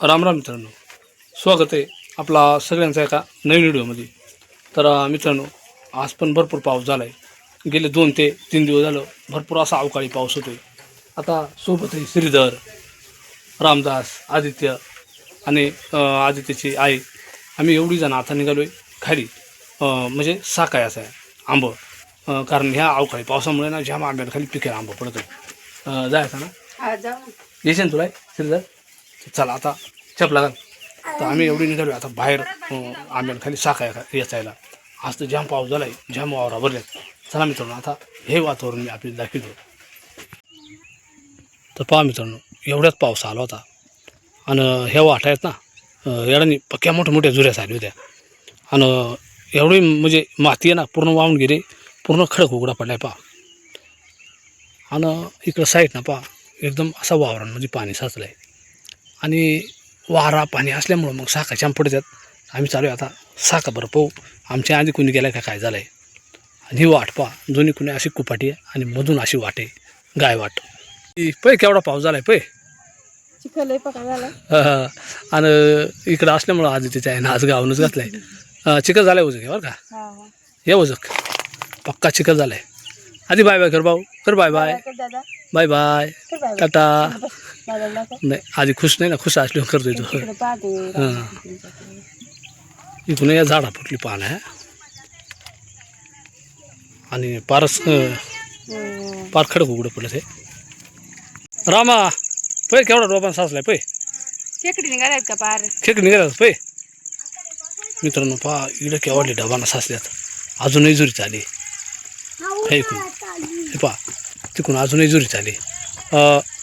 राम राम मित्रांनो. स्वागत आहे आपला सगळ्यांचा एका नवीन व्हिडिओमध्ये. तर मित्रांनो आज पण भरपूर पाऊस झाला आहे गेले दोन ते तीन दिवस झालं भरपूर असा अवकाळी पाऊस होतो आहे आता सोबतही श्रीधर रामदास आदित्य आणि आदित्यची आई. आम्ही एवढी जण आता निघालो आहे खाली म्हणजे साकाय असं आहे आंबं. कारण ह्या अवकाळी पावसामुळे ना ज्या आंब्याला खाली पिके आंबं पडत जायचं ना. येशील तुला श्रीधर? चला आता चपला घाल तर आम्ही एवढी निघालो आता बाहेर अं, खाली साखा याचायला आज तर जाम पाऊस झालाय जाम वावरा भरल्यात चला मित्रांनो आता हे वातावरण मी आपल्याला दाखवतो. तर पहा मित्रांनो एवढ्याच पाऊस आला होता. आणि ह्या वाटा आहेत ना याडानी पक्क्या मोठ्या मोठ्या जुऱ्या झाल्या होत्या. आणि एवढी म्हणजे माती आहे ना पूर्ण वाहून गेली पूर्ण खडक उघडा पडलाय पहा. आणि इकडं साईड ना पहा एकदम असा वावरांमध्ये म्हणजे पाणी साचलं आहे आणि वारा पाणी असल्यामुळं मग साखा जाम पडतात आम्ही चालू आहे आता साखा बरं पाहू. आमच्या आधी कुणी गेला का काय झालं आहे आणि ही वाट पहा. दोन्ही कुणी अशी कुपाटी आहे आणि मधून अशी वाट आहे. गाय वाट. पै केवढा पाऊस झाला आहे पै? चिखल आणि इकडं असल्यामुळं आधी त्याच्या आहे आज गावूनच घातलं आहे चिकन झालं आहे उजक बरं का? ये उजक. पक्का चिकन झालं आहे आधी बाय बाय कर भाऊ. कर bye bye. Bye bye. Tata. नाही आधी खुश नाही ना खुश असल्यावर करतोय तो. तिकडे पाहते हां. इथून या झाडा फुटली पान आहे. आणि पारस अं. पार खडक उघडं पडलं ते. रामा पै केवढा रोपान साचलाय पै? खेकडी निघाल्यात का पार? खेक निघाला पै? मित्रांनो पहा इकडं केवढले डबाना साचल्यात. अजूनही जुरी चाली. हे इकडून. हे पहा तिकडून अजूनही जुरी चाली.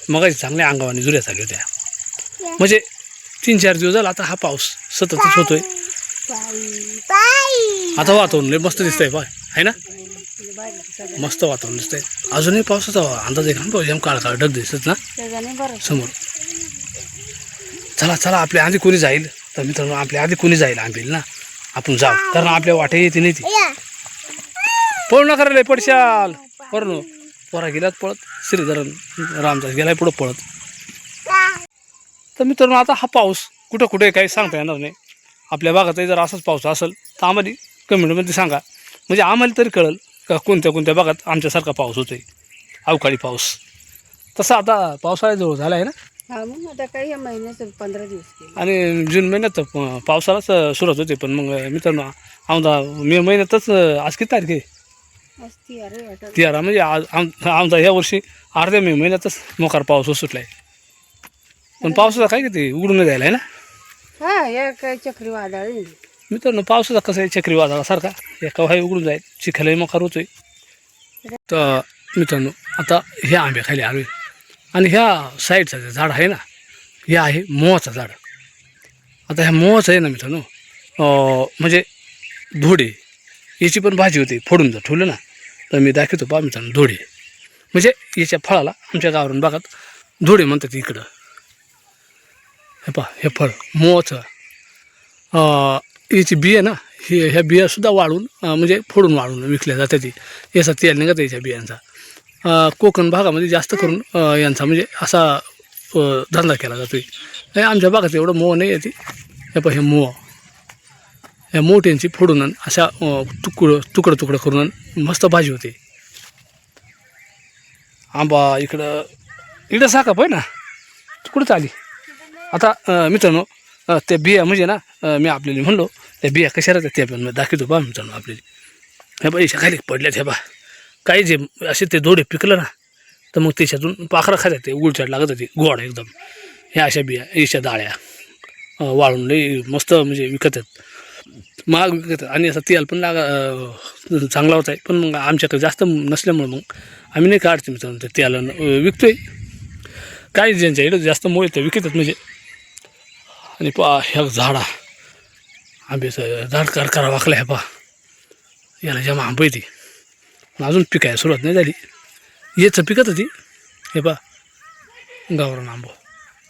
मगाची चांगल्या अंगावाने जुऱ्या चालल्या होत्या. म्हणजे तीन चार दिवस झाला आता हा पाऊस सततच होतोय. आता वातावरण लय मस्त दिसतंय पाय आहे ना? मस्त वातावरण दिसतंय. अजूनही पावसाचा अंदाज आहे पाऊस एकदम काळ काळ ढग दिसत ना? समोर. चला चला आपल्या आधी कोणी जाईल? तर मित्रांनो आपल्या आधी कोणी जाईल आंबेल ना? आपण जाऊ कारण आपल्या वाटे येते नाही ती. पळू नका रे पडशाल. बरं पोरा गेल्यात पळत. श्रीधरन रामदास गेलाय पुढं पळत. तर मित्रांनो आता हा पाऊस कुठं कुठे काही सांगता येणार नाही. आपल्या भागातही जर असाच पाऊस असेल तर आम्हाला कमेंटमध्ये सांगा. म्हणजे आम्हाला तरी कळेल का कोणत्या कोणत्या भागात आमच्यासारखा पाऊस होतोय. अवकाळी पाऊस. तसा आता पावसाळ्याजवळ झाला आहे ना? मग आता काही या महिन्याचं पंधरा दिवस केले आणि जून महिन्यात पावसाळाच सुरुवात होते. पण मग मित्रांनो आमचा मे महिन्यातच आज किती तारीख आहे? तेरा म्हणजे आज आम आमचा ह्या वर्षी अर्ध्या मे महिन्यातच मोकार पाऊस सुटला आहे पण पावसाचा काय किती उघडून द्यायला आहे ना? हा काय चक्रीवादळ. मित्रांनो पावसाचा कसं आहे चक्रीवादळासारखा? एका वाही उघडून जाईल? चिखलही मोकार होतोय. तर मित्रांनो आता ह्या आंब्याखाली आलो आहे आणि ह्या साईडचं जे झाड आहे ना हे आहे मोहाचं झाड. आता ह्या मोहाचं आहे ना मित्रांनो म्हणजे धोडे. याची पण भाजी होती फोडून जर ठेवलं ना तर मी दाखवतो पा मित्रांनो धोडे म्हणजे याच्या फळाला आमच्या गावरून भागात धोडे म्हणतात इकडं. हे पहा हे फळ मोहाचं. याची बिया ना हे ह्या बियासुद्धा वाळून म्हणजे फोडून वाळून विकल्या जातात ती. याचा तेल निघत याच्या बियांचा. कोकण भागामध्ये जास्त करून यांचा म्हणजे असा धंदा केला जातो आहे आमच्या भागात एवढं मोह नाही येते हे पण हे मोह. या मोठ्यांची फोडून अशा तुकडं तुकडं तुकडं करून मस्त भाजी होते. आंबा इकडं इकडं साखा पाय ना? तुकडं कुठं चाली आता मित्रांनो त्या बिया म्हणजे ना मी आपल्याला म्हणलो त्या बिया कशा राहतात त्या पण दाखवतो बा मित्रांनो आपल्याला. हे बा याच्या खाली पडल्यात हे बा काही जे असे ते दोडे पिकलं ना तर मग त्याच्यातून पाखरं खातात ते उलचाट लागत होते गोड एकदम. ह्या अशा बिया याच्या डाळ्या वाळून लई मस्त म्हणजे विकत आहेत महाग विकत आणि असं तेल पण लागा चांगला होत आहे. पण मग आमच्याकडे जास्त नसल्यामुळं मग आम्ही नाही काढते मित्रांनो ते तेल विकतो आहे काही ज्यांच्या इकडं जास्त मोळ ते विकतात म्हणजे. आणि पा ह्या झाडा. आंब्याचं झाड कर करा वाकला ह्या पा याला जेव्हा आंबा येते पण अजून पिकायला सुरुवात नाही झाली. येचं पिकत होती. हे पा गावरान आंबो.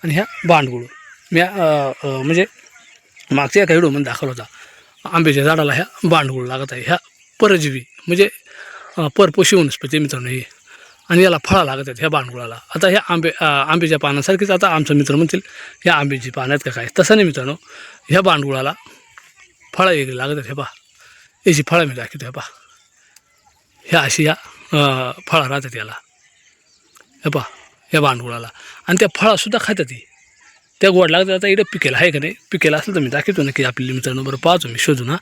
आणि ह्या बांडगुळ मी म्हणजे मागच्या एका व्हिडिओमध्ये दाखवला होता. आंब्याच्या झाडाला ह्या बांडगुळ लागत आहे. ह्या परजीवी म्हणजे परपोषी वनस्पती मित्रांनो ही. आणि याला फळा लागत आहेत ह्या बांडगुळाला आता ह्या आंबे आंब्याच्या पानासारखीच आता आमचं मित्र म्हणतील ह्या आंब्याची पानं आहेत का काय? तसं नाही मित्रांनो ह्या बांडगुळाला फळं वेगळी लागत आहेत हे पा याची फळं मी दाखवतो हे पा ह्या अशी या फळं राहतात याला. हे पा या बांडगुळाला आणि त्या फळासुद्धा खातात ती त्या गोड लागतात आता इकडे पिकेला आहे का नाही? पिकेला असेल तर मी दाखवतो नक्की आपल्याला मित्रांनो. बरं पाहतो मी शोधून हा.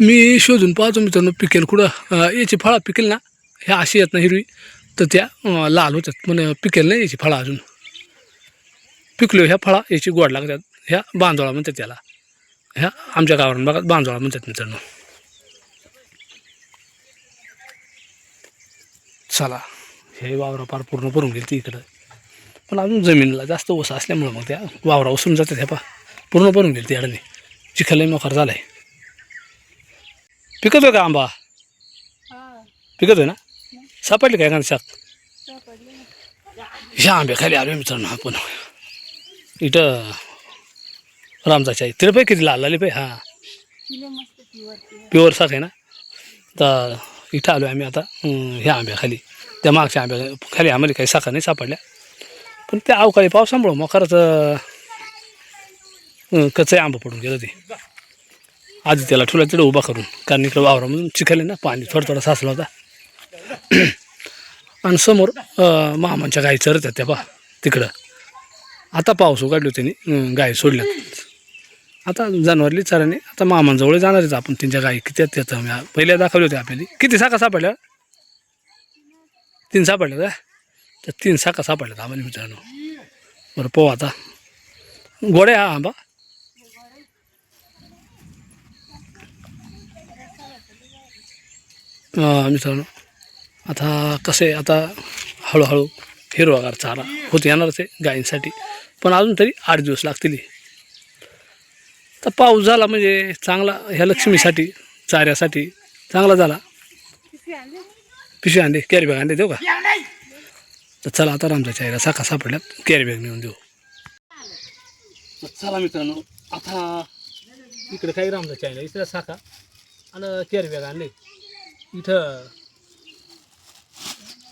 मी शोधून पाहतो मित्रांनो पिकेल कुठं? याची फळं पिकेल ना? ह्या अशी येत ना हिरवी? तर त्या लाल होतात. पण पिकेल नाही याची फळं अजून. पिकलो ह्या फळा याची गोड लागतात. ह्या बांजोळा म्हणतात त्याला. ह्या आमच्या गावावरून बघा बांजोळा म्हणतात मित्रांनो. चला हे वावरं पार पूर्ण भरून गेली ती इकडं. पण अजून जमिनीला जास्त ओस असल्यामुळं मग त्या वावरा ओसून जातात ह्या पा पूर्ण भरून गेली ती अडणी. चिखलही मोकार झाला आहे पिकतोय का आंबा? पिकतोय ना? सापडली काय एखादी शाक ह्या आंब्या खाली आलो मित्रांनो आपण. इथं रामजाच्या तिथे पाय किती लाल आली पाय हां. प्युअर साख आहे ना? तर इथं आलो आम्ही आता ह्या आंब्याखाली त्या मागच्या आंब्या खाली आम्हाला काही साखर नाही सापडल्या. पण त्या अवकाळी पावसामुळं मग खरंच अं, आंब आंबा पडून गेलं ते. आधी त्याला ठुला तिथं उभा करून. कारण इकडं वावरामधून चिखले ना पाणी थोडा थोडा साचला होता. आणि समोर मामांच्या गाई चरत त्या पा तिकडं. आता पाऊस उघडलो त्यांनी गाय सोडल्यात. आता जनावरली चराने आता मामांजवळ जाणार आहेत आपण त्यांच्या गाई. किती आहेत त्याचं पहिल्या दाखवले होते आपल्याला. किती साखा सापडल्या? तीन सापडल्या का तर तीन साखा सापडल्यात आम्हाला मित्रांनो बरं पाहू आता. गोड्या हा आंबा. अं, मित्रांनो आता कसं आहे? आता हळूहळू हिरवागार चारा होत येणारच आहे गायींसाठी. पण अजून तरी आठ दिवस लागतील. तर पाऊस झाला म्हणजे चांगला ह्या लक्ष्मीसाठी चाऱ्यासाठी चांगला झाला. पिशवी आणले कॅरी बॅग आणले देऊ का? तर चला आता रामच्या चायला साखा सापडल्यात. कॅरी बॅग नेऊन देऊ. तर चला मित्रांनो आता इकडे काही रामचा चायला इथं साखा आणि कॅरी बॅग आणले. इथं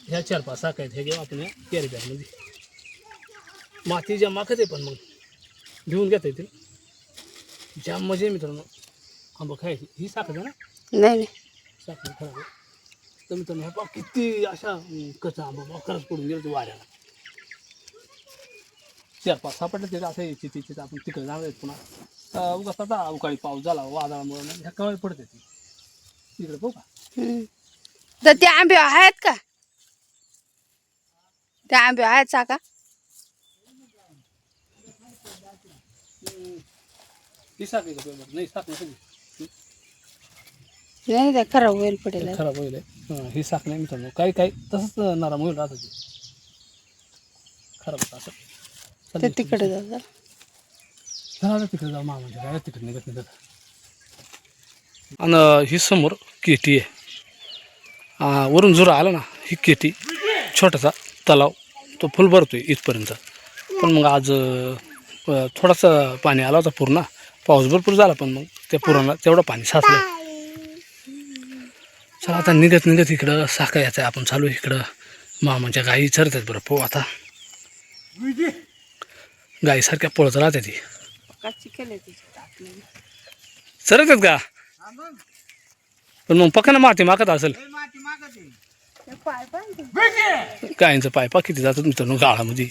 ह्या चार पाच साखा आहेत हे घेऊ आपण या कॅरी बॅगमध्ये मातीच्या माखत आहे पण मग घेऊन घेता येतील. जाम मजा मित्रांनो आंबा खायची ही साखर आहे ना? नाही नाही. साखर खराब आहे. तर मित्रांनो. हे पहा किती अशा अं, कच्चा आंबा खरंच पडून गेलो ते वाऱ्याला. चार पाच सापडले ते असं यायची तिथे आपण तिकडे जाणार आहेत पुन्हा. उगाच आता अवकाळी पाऊस झाला वादळामुळे ह्या कवळ पडते ती. तिकडे पाहू का. हम्म. तर ते आंबे आहेत का? ते आंबे आहेत चाका ही साख आहे का नाही. नाही ते खराब होईल पडेल. खराब होईल हां ही साख नाही मित्रांनो काही काही तसंच नरम होईल राहतं ते. खराब होतं असं. ते. तिकडे चला. आता तिकडे जाऊ. मामाच्या काय? तिकडे निघत निघत. आणि ही समोर केटी आहे. आ, वरून जुरा आला ना ही केटी छोटासा तलाव तो फुल भरतोय इथपर्यंत. पण मग आज थोडासा पाणी आला होता पूर्ण. पाऊस भरपूर झाला पण मग त्या पुराला तेवढं पाणी साचलं चला आता निघत निघत इकडं. साखर यायचं आहे आपण चालू आहे इकडं. मामाच्या गाई चरतात बरं. पो आता. गाईसारख्या पळत राहते ती. चरतात का? पण मग पक्का ना माती मागत असेल. पाय पण गायींचं पायपा किती जातात मित्रांनो गाळामध्ये.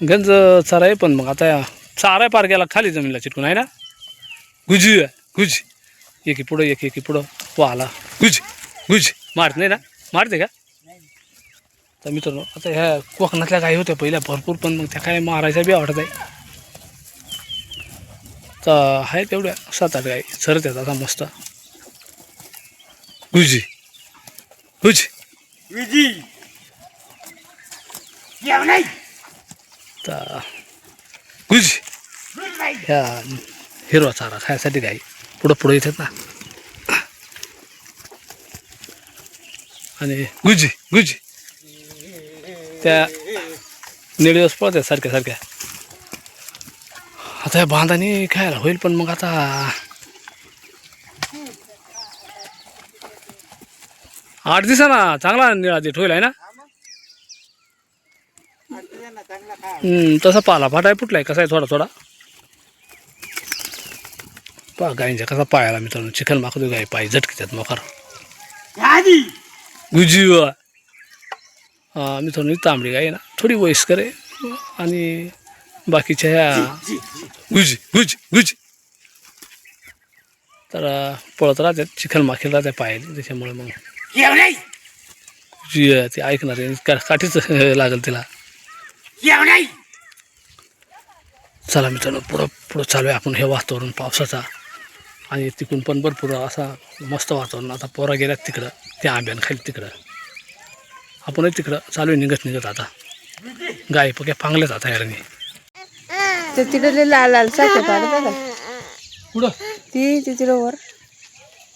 गंज चारा आहे पण मग आता चारा पार गेला खाली जमीनला चिटकून आहे ना? गुजी गुज. एकी पुढं एक एकी पुढं. वाला. गुज गुज मारत नाही ना? मारते का? तर मित्रांनो आता ह्या कोकणातल्या गायी होत्या पहिल्या भरपूर पण मग त्या काय मारायच्या बी आवडत आहे तर आहे तेवढ्या सात आठ गाई. सरत आहेत आता मस्त. गुजी गुजी तर गुज ह्या हिरवा चारा खायसाठी गाई. पुढं पुढं येतात ना. आणि गुजी गुजी. त्या निळीवस पळत्या सारख्या सारख्या. आता या बांधाने खायला होईल पण मग आता. आठ दिवसाना चांगला निळा देठ होईल आहे ना? तसा पाला फाटाय फुटलाय. कसा आहे थोडा थोडा? पा गायींच्या कसा पायाला मित्रांनो चिकन माखतो गाय पाय त्यात मोकार. हा मित्रांनो ही तांबडी गाय आहे ना थोडी वयस्कर आहे. आणि बाकीच्या ह्या गुजी गुजी गुजी तर पळत राहतात चिखल माखेल राहतात पायाला त्याच्यामुळे मग. जी आहे ती ऐकणार काठीच लागेल तिला. चला मित्रांनो पुढं पुढं चालू आहे आपण हे वातावरण पावसाचा. आणि तिकडून पण भरपूर असा मस्त वातावरण. आता पोरा गेल्यात तिकडं. त्या आंब्यान खाली तिकडं. आपणही तिकडं चालू आहे निघत निघत आता. गाय पक्या पांगल्यात आता यारनी ते तिकडे लाल लाल साखर पाडत का पुढं ती ती तिकडे वर.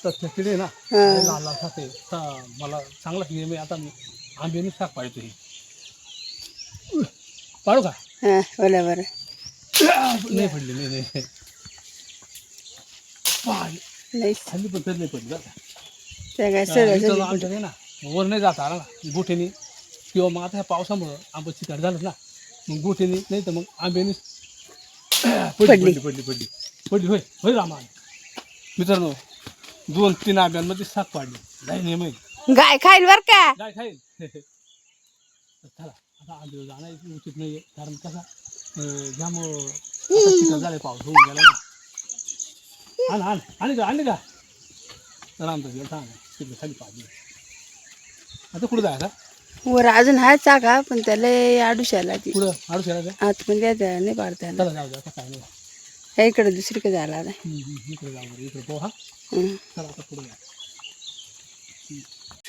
तर तिकडे ना. लाल लाल तर मला चांगलाच नियम आहे आता आंब्याने शाक पाडतो ही पाडू का? हा बरं बरं. नाही पडली नाही नाही पाय. नाही खाली पण तरी नाही पडली बरं का. त्या काय आमच्या ना वर नाही जाता आला ना गोठेनी. किंवा मग आता ह्या पावसामुळं आंबा चिकाट झालं ना मग गोठेनी नाही तर मग आंब्यानी पडली पडली. पडली पडली होय होय रामा मित्रांनो दोन तीन आंब्यांमध्ये सात पाडली. नाही नेम आहे गाय खाईल बर का? काय खाईल. चला आता आंबे जाणं उचित नाही आहे कारण कसा अं, ज्यामुळं आता चिखल झाले पाऊस होऊन गेला ना. आण आण आणि का आणले का तर आमचं गेलं सांग तिकडे खाली आता कुठं जायचं वर अजून हा चाका पण त्याला आडुशाला ती. आडू आत पण त्या नाही. चला जाऊ द्या आता काय नाही. ह्या इकडे दुसरीकडे झाला आता. हम्म, हम्म, इकडे जाऊ बरं इकडे पोहा हम्म. चला आता पुढे जा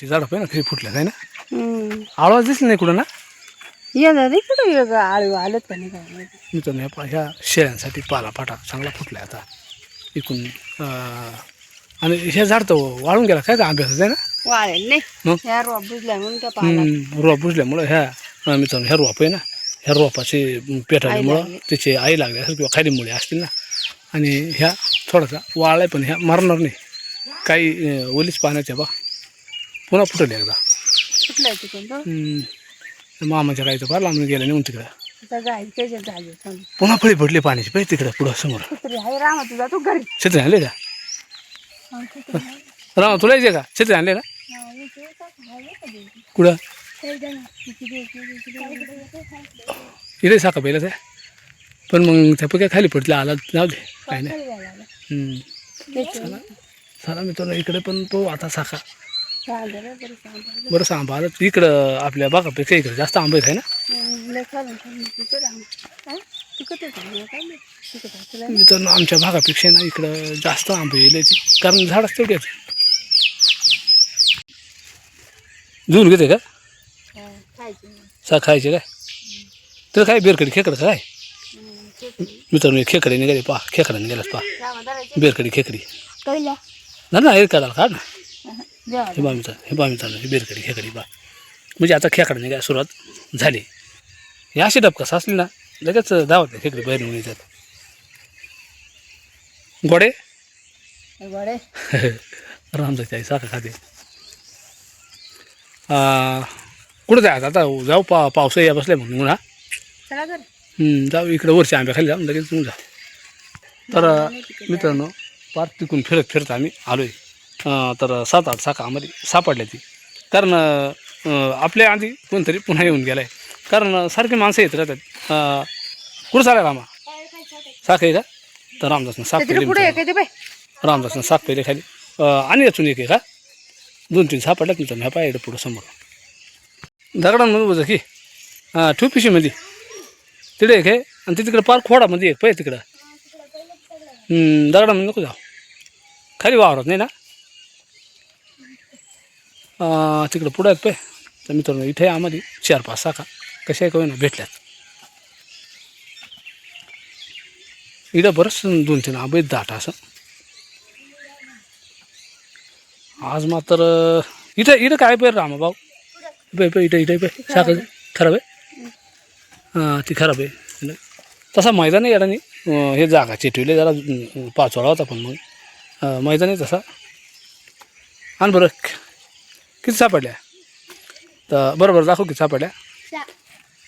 झाड ना काही फुटल्या काय ना? हम्म. आवाज दिसला नाही कुठं ना? ये ग आळू आलत का नाही काय माहिती. मी तर ह्या ह्या शेळ्यांसाठी पाला फाटा चांगला फुटला आता. इकून अं, आणि हे झाड तर वाळून गेला काय आंब्याचं आहे ना? वाळेल नाही. मग? ह्या रोप बुजला म्हणून त्या पाला हम्म, रोप बुजल्यामुळं ह्या मित्रांनो ह्या रोप आहे ना? ह्या रोपाचे पेटाळल्यामुळं लागली. त्याचे आई लागले असेल किंवा खाली मुळे असतील ना? आणि ह्या थोडासा वाळलाय पण ह्या मरणार नाही. काही अं, ओलीच पाण्याच्या बा. पुन्हा फुटले एकदा. कुठला तिकडून तो हम्म, मामाच्या गाईचं फार लांबून गेलं नाही तिकडं. त्याच्यात झाली. पुन्हा फळी पडली पाण्याची पाहिजे तिकडं पुढं समोर. कुत्री आहे रामा तुझा तू घरी. छत्री आणले का? आहे. राम तुला येते का? शेती आणले ना? का? कुठं? इथे साका पहिलं त्या पण मग त्या काय खाली पडलं आला जाऊ दे. काय नाही. चला. मी तुला इकडे पण तो आता साखा बरं सांभाळ. आलं इकडं आपल्या बागापेक्षा इकडे जास्त आंबे आहे ना? हम्म, लय चालेल, चालेल. तिकडे राम. तिकडे चालेल, काय नाही. तिकडे चालेल. मी तर आमच्या भागापेक्षा ना इकडं जास्त आंबे येले कारण झाडच तेवढे आहेत धुवून घेते का. सा खायचे काय तर काय बेरकडी खेकडं काय. मित्रांनो खेकडे निघाले पा खेकडा निघालाच पा धरायचं? बेरकडी खेकडी? ना ना हे काढाल काढ ना हा, बा मित्र हे बा मित्रांनो ही बेरकडी खेकडी बा म्हणजे आता खेकडा निघायला सुरुवात झाली हे अशी डबका साचली ना लगेच धावत खेकडी बाहेर येतात गोडे? गोडे. रामजाची आई साखर खाते. कुठं जायचं? आता जाऊ पा पावस या बसले म्हणून हा. हम्म, जाऊ इकडे वरच्या आंब्या खाली जाऊन लगेच जा. तर मित्रांनो पार तिकून फिरत फिरत आम्ही आलो आहे तर सात आठ साखा आम्हाला सापडल्या ती. कारण आपल्या आधी कोणतरी पुन्हा येऊन गेलाय. कारण सारखी माणसं येत राहतात. कुठं चालेल रामा साख आहे का? तर रामदासनं साख ते तिकडे पहिले पुढे आहे. काय ते बाई. रामदासनं पहिले खाली. अं, आणि अजून एक आहे का? दोन तीन सापडल्यात मित्रांनो ह्या पाय पुढं समोर. दगडांमध्ये बघा की. हां ठेव पिशीमध्ये तिकडे एक आहे. आणि ते तिकडे पार खोडामध्ये एक पाहिजे तिकडं. हम्म, दगडामध्ये नको जाऊ. खाली वावरात नाही ना? अं, तिकडं पुढं आहेत पाय. तर मित्रांनो इथे आम्हाला चार पाच साखा कशा आहे ना भेटल्यात. इथं बरंच दोन तीन आंबे दाट असं. आज मात्र इथं इथं काय पाहिजे रामा भाऊ? पे पे इथं इथं पे साखर खराब आहे? हां ती खराब आहे. तसा मैदान आहे याडानी. अं, हे जागा चिटविले जरा पाचोळा होता पण मग. मैदान आहे तसा. आण बरं किती सापडल्या? तर बरोबर दाखव किती सापडल्या.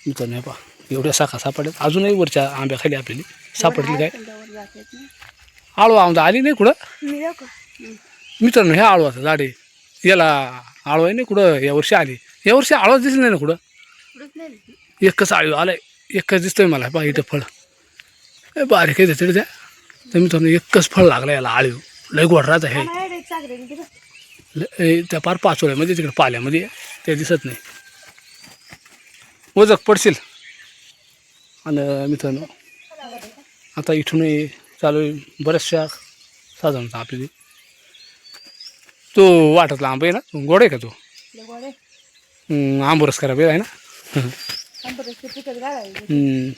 मित्रांनो पहा. एवढ्या शाखा सापडल्यात. अजूनही वरच्या आंब्याखाली आपल्याला सापडली काय? त्याच्यावर जातात ना. आळू आमदा आली नाही कुठं. हं. मित्रांनो हे आळूचं झाड याला आळू आहे नाही कुठं? यावर्षी आली. यावर्षी आळूच दिसली नाही ना कुठं. एकच आळू आलाय. एकच दिसतोय मला. पहा इथं फळ. ए, बारीक आहे त्याच्याकडे द्या. तर मित्रांनो एकच फळ लागलं याला आळू. लय गोड राहत आहे त्या पार पाचोळ्यामध्ये तिकडे पाल्यामध्ये. ते दिसत नाही. वजक पडशील? आणि मित्रांनो आता इथूनही चालू आहे बऱ्याचशा साधारणतः आपली. तो वाटत लांब आहे ना? गोड आहे का तो? आंबरस करा आहे ना?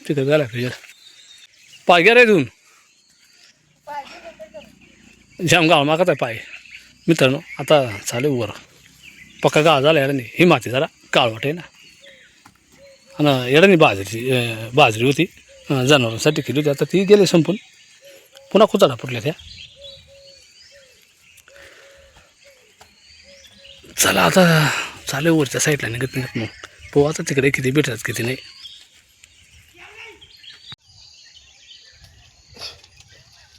तिथं झाला पाहिजे. पाय रे जाम गाळ मागत आहे पाय. मित्रांनो आता चालू वर. पक्का गाळ झाला याला नाही. ही माती जरा काळवट आहे ना? आणि येडानी बाजरी बाजरी होती. जनावरांसाठी केली होती. आता ती गेली संपून. पुन्हा खुचाडा फुटल्या त्या चला आता चालू वरच्या साईडला निघत निघत मग पोहा आता तिकडे किती भेटतात किती नाही.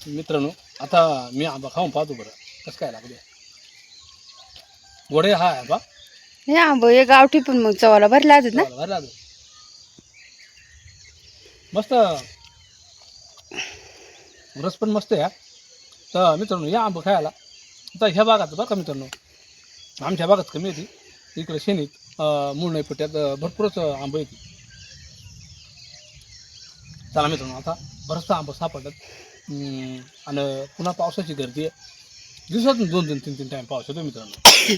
मित्रांनो आता मी आंबा खाऊन पाहतो बरं. कसं काय लागले गोडे हा आंबा? हे आंब हे गावठी पण मग चवाला भरला ना? लागलं. मस्त. रस पण मस्त आहे तर मित्रांनो या आंबा खायला. तर ह्या भागात बरं का मित्रांनो? आमच्या भागात कमी येते इकडे शेणीत अं, मूळ पट्ट्यात भरपूरच आंबा येते चला मित्रांनो आता बरंचसा आंबा सापडतात. आणि पुन्हा पावसाची गर्दी आहे. दिवसातून दोन दोन तीन तीन टाईम पाऊस येतो मित्रांनो.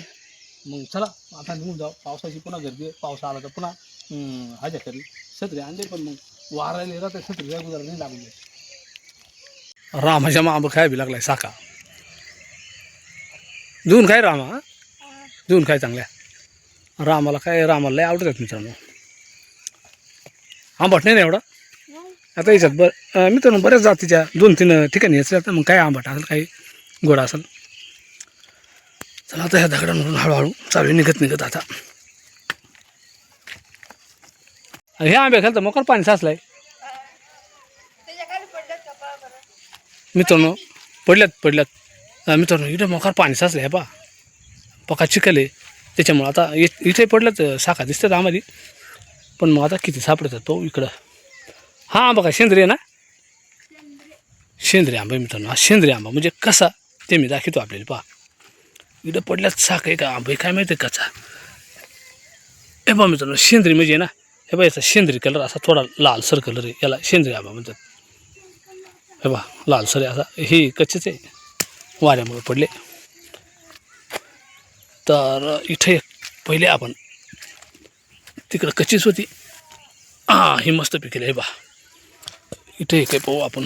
मग चला आता निघून जाऊ. पावसाची पुन्हा गर्दी आहे. पाऊस आला तर पुन्हा हजा करेल करी आणले पण मग. वारायला राहते छत्री रेगुलर नाही लागले. रामाच्या आंबा खाय बी लागलाय साका धुवून खाय रामा धुवून खाय चांगल्या. रामाला काय रामाला लय आवडतात मित्रांनो. आंबट नाही ना एवढा? आता याच्यात बर मित्रांनो बऱ्याच जातीच्या दोन तीन ठिकाणी यायचं आता मग काय आंबट असेल काही गोडा असेल. चला आता ह्या दगडांवरून हळूहळू चालू निघत निघत आता आणि हे आंबे खाल तर मोकर पाणी साचलाय. मित्रांनो पडल्यात पडल्यात. मित्रांनो इथे मोकार पाणी साचलं आहे पा पका चिखल आहे. त्याच्यामुळं आता इथे पडल्यात शाखा दिसतात आम्हाला. पण मग आता किती सापडतात तो इकडं. हा आंबा काय सेंद्रिय ना? सेंद्रिय आंबा मित्रांनो हा सेंद्रिय आंबा. म्हणजे कसा ते मी दाखवतो आपल्याला पहा. इथं पडल्यात शाखा आहे का आंबा काय माहिती आहे कचा हे पहा मित्रांनो सेंद्रिय म्हणजे ना हे बघा याचा शेंद्री कलर असा थोडा लालसर कलर आहे. याला शेंद्री आंबा म्हणतात. हे बा लालसर आहे असा. हे कच्चेच आहे. वाऱ्यामुळे पडले. तर इथे एक पहिले आपण तिकडं कच्चीच होती. हां ही मस्त पिकेल आहे बा इथे एक आहे पाहू आपण.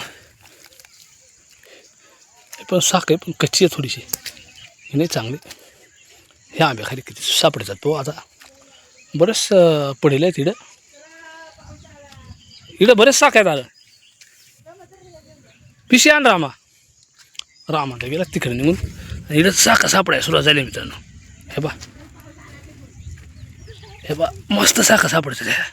हे पण साख आहे पण कच्ची आहे थोडीशी. ही नाही चांगली. ह्या आंब्याखाली किती सापडतात पाहू आता. बरंच पडेल आहे तिकडं. इकडं बरेच साख आहेत आलं पिशी आण रामा. रामाला गेला तिकडे निघून. आणि इकडे साखा सापडाय सुरुवात झाली मित्रांनो. हे बा हे बा मस्त साखा सापडतो त्या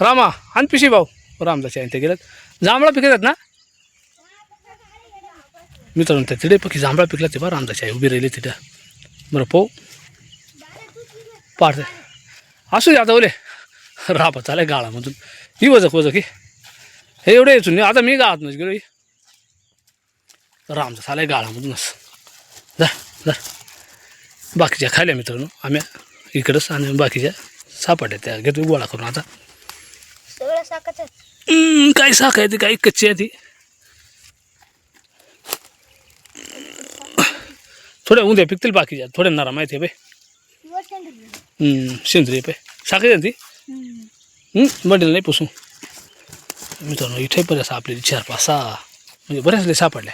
रामा आण पिशी भाऊ. रामदाच्या ते गेल्यात जांभळा पिकतात ना? मित्रांनो त्या तिडे पक्की जांभळा पिकला ते बा रामदाच्या उभी राहिली तिथं. बरं पाहू. पाठ असू दे आता ओले. रापा चालाय गाळामधून. ही वजक वजक ही. हे एवढे येचून आता मी गावातूनच गेलो रामचा चालाय गाळामधूनच जा जा. बाकीच्या खाल्या मित्रांनो आम्ही इकडंच आणि बाकीच्या सापाट्या त्या घेतो गोळा करून आता. आहे. काही साख आहे ती काही कच्ची आहे ती. थोड्या उद्या पिकतील बाकीच्या थोड्या नरम आहे ते बे. सेंद्रिय पे. साखर आहे ती? बंडल नाही पुसू मित्रांनो इथे बऱ्याच आपले चार पाच सहा म्हणजे बऱ्याच लय सापडल्या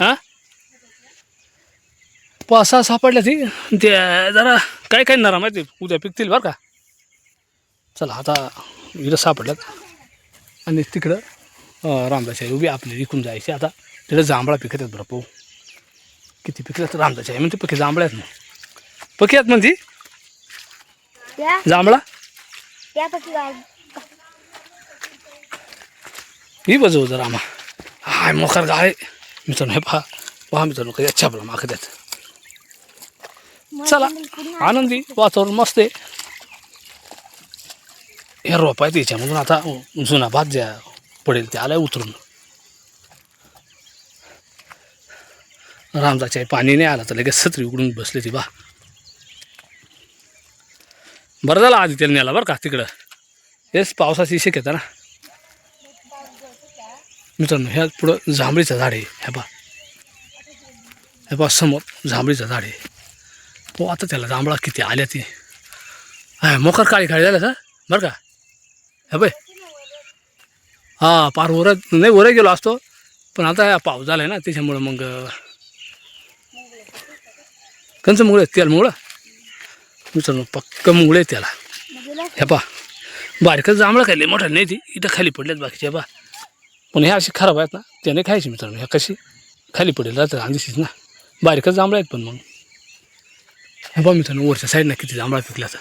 हा? पाच सहा सापडल्या ती ते जरा काय काय नरम आहे ते उद्या पिकतील बरं का. चला आता इकडं सापडल्यात. आणि तिकडं अं, रामदास आई उभी आपली इकून जायची. आता तिकडे जांभळा पिकत आहेत बरं पाहू किती पिकल्यात रामदाच्या आहे म्हणते पक्की जांभळ्या आहेत म्हणती? त्या जांभळा? ही बजव जरा आम्हा. हाय मोकार गाय. मित्रांनो हे पहा. पहा मित्रांनो कधी अच्छा आपला माग त्यात चला आनंदी वातावरण मस्त आहे. हे रोप आहे त्याच्यामधून आता जुना भात ज्या पडेल ते आलाय उतरून. रामदाच्या पाणी नाही आलं तर लगेच सत्री उघडून बसले ती बा. बरं झालं आधी त्याला नेला बरं का तिकडं. हेच पावसाची शक्यता ना. मित्रांनो ह्या पुढं जांभळीचं झाड आहे ह्या पा ह्या पा समोर जांभळीचं झाड आहे. हो आता त्याला जांभळा किती आल्या ती. हा मोकर काळी काळी झाल्या सर बरं का? ह्या बाय हा पार वर नाही वर गेलो असतो पण आता पाऊस झाला आहे ना त्याच्यामुळं मग कंच मुळे तेल मुळं मित्रांनो पक्क मुळे आहे त्याला. ह्या पा बारीकच जांभळं खाल्ली मोठं नाही ती. इथं खाली पडल्यात बाकीच्या बा पण ह्या अशी खराब आहेत ना त्याने खायची मित्रांनो. ह्या कशी? खाली पडेल राहतात अंदिशीच ना. बारीकच जांभळं आहेत पण मग. हे बा मित्रांनो वरच्या साईडनं किती जांभळा पिकल्या आता.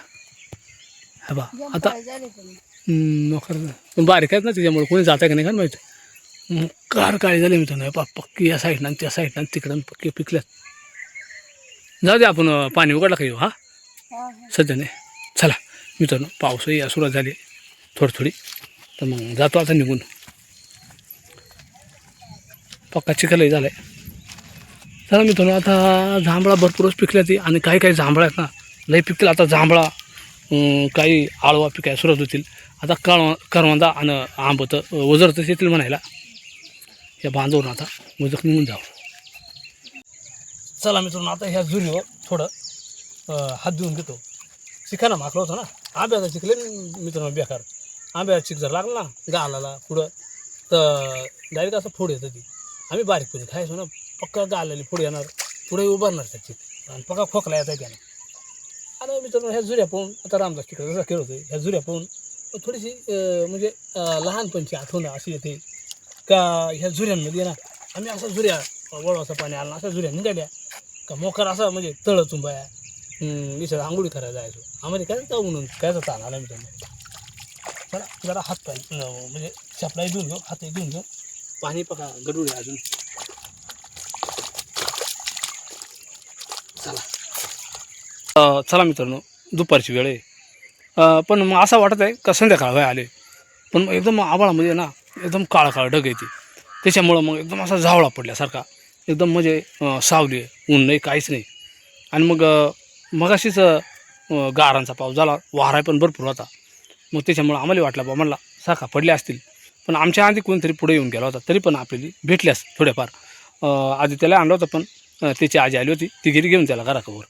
हे बा आता नोकर. पण बारीक आहेत ना त्याच्यामुळे कोणी जातं का नाही का माहिती? कार काळी झाली मित्रांनो. हे पा पक्की या साईडनं त्या साईडनं तिकडं पक्की पिकल्यात. जाऊ दे आपण पाणी उघडला का येऊ हा? सध्या नाही. चला मित्रांनो पावसही या सुरुवात झाली. थोडी थोडी तर मग जातो आता निघून. पक्का चिखलही झाला आहे चला मित्रांनो आता जांभळा भरपूरच पिकल्या ती आणि काही काही जांभळा आहेत ना लई पिकतील. आता जांभळा काही आळवा पिकाय सुरुवात होतील. आता कळ करवंदा आणि आंब तर वजरतच येतील म्हणायला. या बांधवून आता वजक निघून जावं. चला मित्रांनो आता ह्या जुरीवर थोडं हात देऊन घेतो. चिखाना माकलं होतं ना. आंब्याचा चिखले मित्रांनो बेकार. आंब्याचा चिक जर लागला ना गालाला पुढं तर डायरेक्ट असं फोड येतं ती. आम्ही बारीक बारीकपणे खायचो ना पक्का गालेली फोड येणार. पुढे उभारणार त्या चिक आणि पक्का खोकला येतात त्याने आणि मित्रांनो ह्या जुऱ्या पाहून आता रामदास तिकडे जसा खेळ होतो ह्या जुऱ्या पाहून थोडीशी म्हणजे लहानपणची आठवण अशी येते. का ह्या जुऱ्यांमध्ये ना आम्ही असा जुऱ्या वळवाचा पाणी आला अशा जुऱ्या निघाल्या का मोकार असा म्हणजे तळ चुंबाया विचार आंघोळी करायला जायचो. आम्हाला काय जाऊ म्हणून? काय जाता आला मित्रांनो? चला जरा हात पाय म्हणजे चपलाही देऊन घेऊ हातही देऊन घेऊ. पाणी पका गडूळ आहे अजून. चला. चला मित्रांनो दुपारची वेळ आहे. पण मग असं वाटत आहे का संध्याकाळ वय आले. पण एकदम आबाळामध्ये ना एकदम काळा काळा ढग येते. त्याच्यामुळं मग एकदम असा झावळा पडल्यासारखा. एकदम म्हणजे सावली आहे ऊन नाही काहीच नाही. आणि मग मगाशीच गारांचा पाऊस झाला वारा पण भरपूर होता. मग त्याच्यामुळं आम्हाला वाटलं बा म्हणला साखा पडल्या असतील. पण आमच्या आधी कोणतरी पुढे येऊन गेला होता तरी पण आपल्याला भेटल्यास थोड्याफार. आधी त्याला आणलं होतं पण त्याची आजी आली होती ती गेली घेऊन त्याला घराकवर.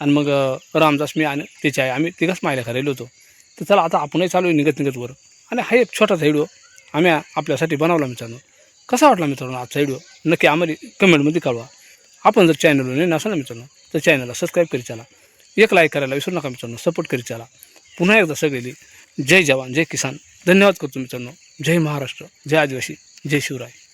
आणि मग रामदास मी आणि त्याची आई आम्ही तिघाच मायला करायला होतो. तर चला आता आपणही चालू आहे निघत निघत वर. आणि हा एक छोटासा व्हिडिओ आम्ही आपल्यासाठी बनवला मित्रांनो. कसा वाटला मित्रांनो आजचा व्हिडिओ? नक्की आम्हाला कमेंटमध्ये कळवा. आपण जर चॅनलवर नाही असं ना मित्रांनो तर चॅनलला सबस्क्राईब करी चला. एक लाईक करायला विसरू नका मित्रांनो सपोर्ट करीत चला पुन्हा एकदा सगळी जय जवान जय किसान. धन्यवाद करतो मित्रांनो. जय महाराष्ट्र जय आदिवासी जय शिवराय.